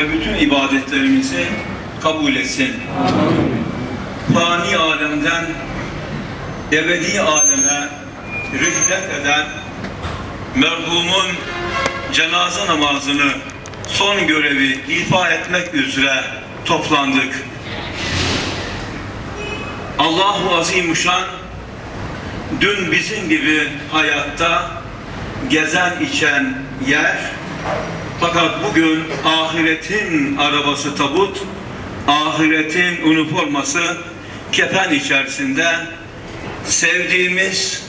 ve bütün ibadetlerimizi kabul etsin. Fani alemden ebedi aleme rihlet eden merhumun cenaze namazını son görevi ifa etmek üzere toplandık. Allahu Azimuşşan dün bizim gibi hayatta gezen içen yer fakat bugün ahiretin arabası tabut, ahiretin üniforması kefen içerisinde sevdiğimiz,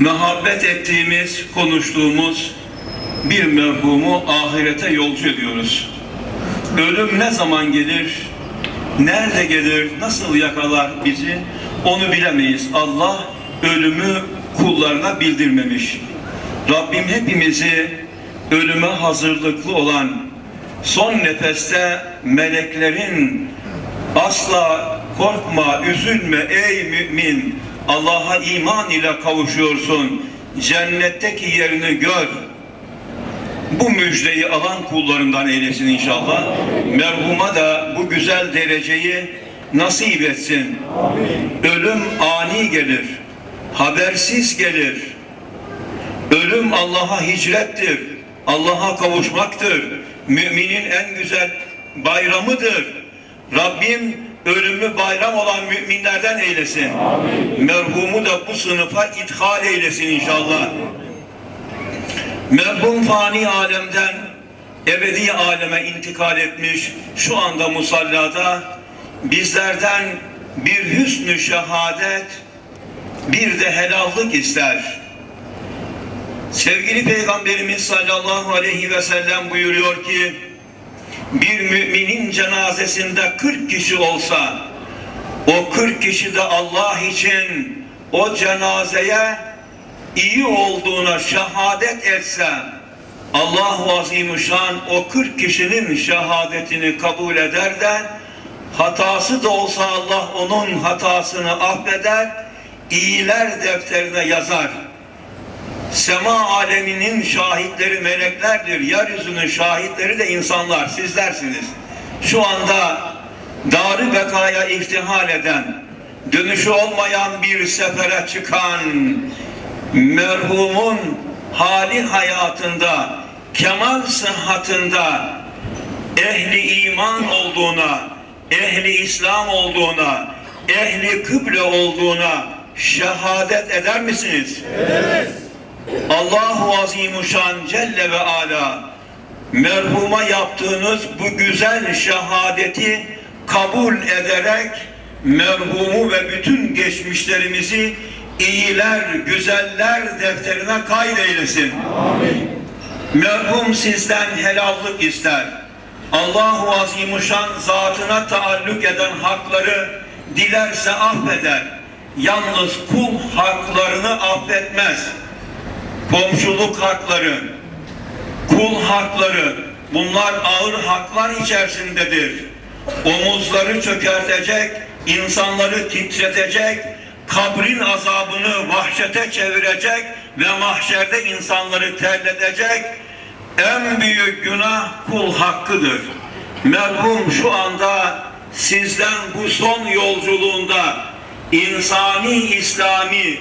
muhabbet ettiğimiz, konuştuğumuz bir merhumu ahirete yolcu ediyoruz. Ölüm ne zaman gelir, nerede gelir, nasıl yakalar bizi onu bilemeyiz. Allah ölümü kullarına bildirmemiş. Rabbim hepimizi ölüme hazırlıklı olan son nefeste meleklerin asla korkma, üzülme ey mümin. Allah'a iman ile kavuşuyorsun. Cennetteki yerini gör. Bu müjdeyi alan kullarından eylesin inşallah. Merhuma da bu güzel dereceyi nasip etsin. Ölüm ani gelir. Habersiz gelir. Ölüm Allah'a hicrettir. Allah'a kavuşmaktır. Müminin en güzel bayramıdır. Rabbim ölümü bayram olan müminlerden eylesin. Merhumu da bu sınıfa ithal eylesin inşallah. Merhum fani alemden ebedi aleme intikal etmiş şu anda musallada bizlerden bir hüsnü şehadet bir de helallık ister. Sevgili Peygamberimiz sallallahu aleyhi ve sellem buyuruyor ki bir müminin cenazesinde 40 kişi olsa o 40 kişi de Allah için o cenazeye iyi olduğuna şehadet etse Allahu Azimuşşan o 40 kişinin şehadetini kabul eder de hatası da olsa Allah onun hatasını affeder iyiler defterine yazar. Sema aleminin şahitleri meleklerdir. Yeryüzünün şahitleri de insanlar, sizlersiniz. Şu anda darı bekaya iftihal eden, dönüşü olmayan bir sefere çıkan merhumun hali hayatında, kemal sıhhatında ehli iman olduğuna, ehli İslam olduğuna, ehli kıble olduğuna şehadet eder misiniz? Allahu Azimuşşan Celle ve Ala merhuma yaptığınız bu güzel şehadeti kabul ederek merhumu ve bütün geçmişlerimizi iyiler, güzeller defterine kaydeylesin. Merhum sizden helallık ister. Allahu Azimuşşan zatına taalluk eden hakları dilerse affeder. Yalnız kul haklarını affetmez komşuluk hakları, kul hakları bunlar ağır haklar içerisindedir. Omuzları çökertecek, insanları titretecek, kabrin azabını vahşete çevirecek ve mahşerde insanları terletecek en büyük günah kul hakkıdır. Merhum şu anda sizden bu son yolculuğunda insani, İslami,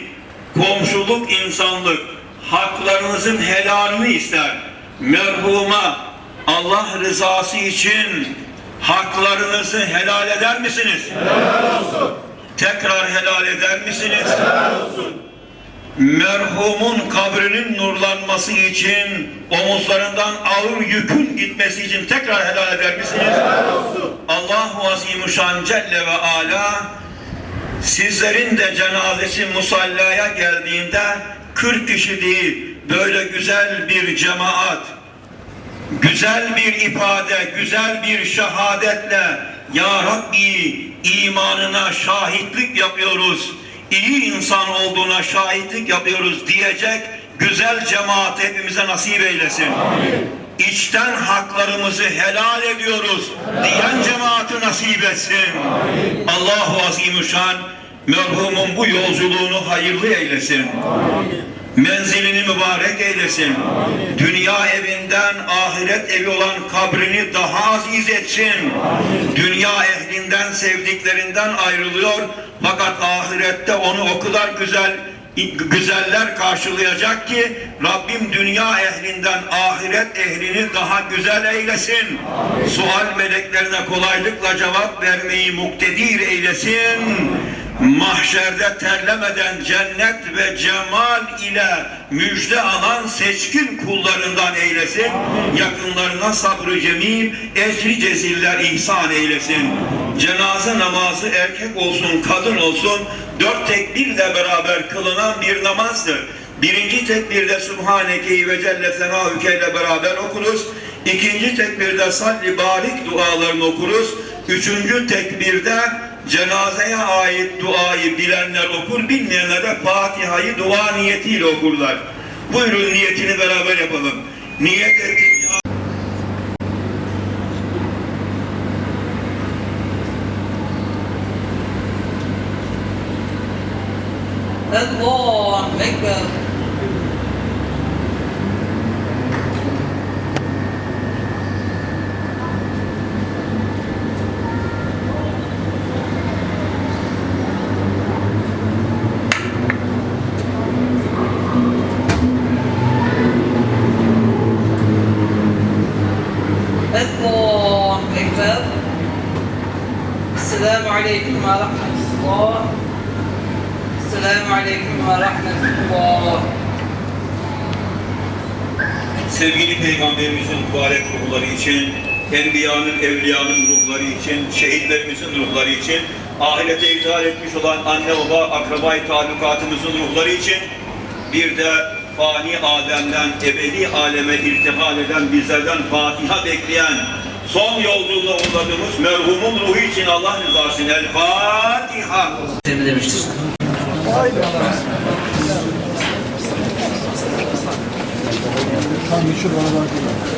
komşuluk, insanlık haklarınızın helalini ister. Merhuma Allah rızası için haklarınızı helal eder misiniz? Helal olsun. Tekrar helal eder misiniz? Helal olsun. Merhumun kabrinin nurlanması için omuzlarından ağır yükün gitmesi için tekrar helal eder misiniz? Helal olsun. Allahu Azimuşşan Celle ve Ala sizlerin de cenazesi musallaya geldiğinde 40 kişi değil, böyle güzel bir cemaat, güzel bir ifade, güzel bir şehadetle Ya Rabbi imanına şahitlik yapıyoruz, iyi insan olduğuna şahitlik yapıyoruz diyecek güzel cemaat hepimize nasip eylesin. Amin. İçten haklarımızı helal ediyoruz diyen cemaati nasip etsin. Amin. Allahu Azimüşşan merhumun bu yolculuğunu hayırlı eylesin. Menzilini mübarek eylesin. Dünya evinden ahiret evi olan kabrini daha aziz etsin. Dünya ehlinden sevdiklerinden ayrılıyor. Fakat ahirette onu o kadar güzel güzeller karşılayacak ki Rabbim dünya ehlinden ahiret ehlini daha güzel eylesin. Sual meleklerine kolaylıkla cevap vermeyi muktedir eylesin. Mahşerde terlemeden cennet ve cemal ile müjde alan seçkin kullarından eylesin. Yakınlarına sabrı cemil, ecri ceziller ihsan eylesin. Cenaze namazı erkek olsun, kadın olsun, dört tekbirle beraber kılınan bir namazdır. Birinci tekbirde Subhaneke'yi ve Celle Senahüke ile beraber okuruz. İkinci tekbirde salli barik dualarını okuruz. Üçüncü tekbirde cenazeye ait duayı bilenler okur, bilmeyenler de Fatiha'yı dua niyetiyle okurlar. Buyurun niyetini beraber yapalım. Niyet ettim Selamun Aleyküm ve Rahmetullah. Selamun Aleyküm ve Rahmetullah. Sevgili Peygamberimizin mübarek ruhları için, Enbiya'nın, Evliya'nın ruhları için, şehitlerimizin ruhları için, ahirete ithal etmiş olan anne baba, akrabayı talukatımızın ruhları için, bir de fani alemden ebedi aleme irtihal eden, bizlerden Fatiha bekleyen son yolculuğuna uğradığımız merhumun ruhu için Allah rızası için El Fatiha. Seni demiştir. Tam meşhur bana bak.